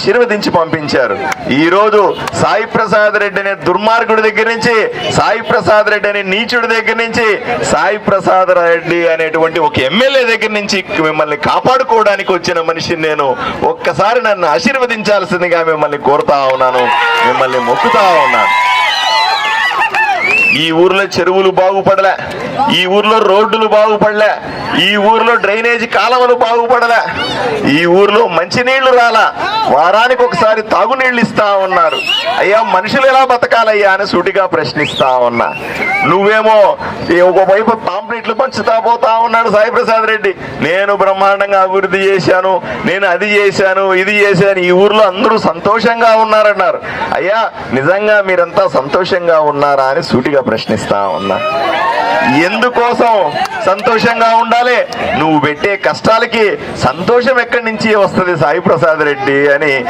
ఆశీర్వదించి పంపించారు. ఈరోజు సాయి ప్రసాద్ రెడ్డి అనే దుర్మార్గుడి దగ్గర నుంచి సాయి ప్రసాద్ రెడ్డి అనే నీచుడి దగ్గర నుంచి సాయి ప్రసాద్ రెడ్డి అనేటువంటి ఒక ఎమ్మెల్యే దగ్గర నుంచి మిమ్మల్ని కాపాడుకోవడానికి వచ్చిన మనిషిని నేను ఒక్కసారి నన్ను ఆశీర్వదించాల్సిందిగా మిమ్మల్ని కోరుతా ఉన్నాను మిమ్మల్ని మొక్కుతా ఉన్నాను. ఈ ఊర్లో చెరువులు బాగుపడలే. ఈ ఊర్లో రోడ్డులు బాగుపడలే. ఈ ఊర్లో డ్రైనేజీ కాలువలు బాగుపడలే. ఈ ఊర్లో మంచినీళ్ళు రాలా. వారానికి ఒకసారి తాగునీళ్ళు ఇస్తా ఉన్నారు. అయ్యా మనుషులు ఎలా బతకాలయ్యా అని సూటిగా ప్రశ్నిస్తా ఉన్నా. నువ్వేమో ఒకవైపు పాంప్లెట్లు పంచుతా పోతా ఉన్నాడు సాయిప్రసాద్ రెడ్డి. నేను బ్రహ్మాండంగా అభివృద్ధి చేశాను నేను అది చేశాను ఇది చేశాను. ఈ ఊర్లో అందరూ సంతోషంగా ఉన్నారన్నారు. అయ్యా నిజంగా మీరంతా సంతోషంగా ఉన్నారా అని సూటిగా ప్రశ్నిస్తా ఉన్నా. ఎందుకోసం సంతోషంగా ఉండాలి? నువ్వు పెట్టే కష్టాలకి సంతోషం ఎక్కడి నుంచి వస్తుంది సాయి ప్రసాద్ రెడ్డి అని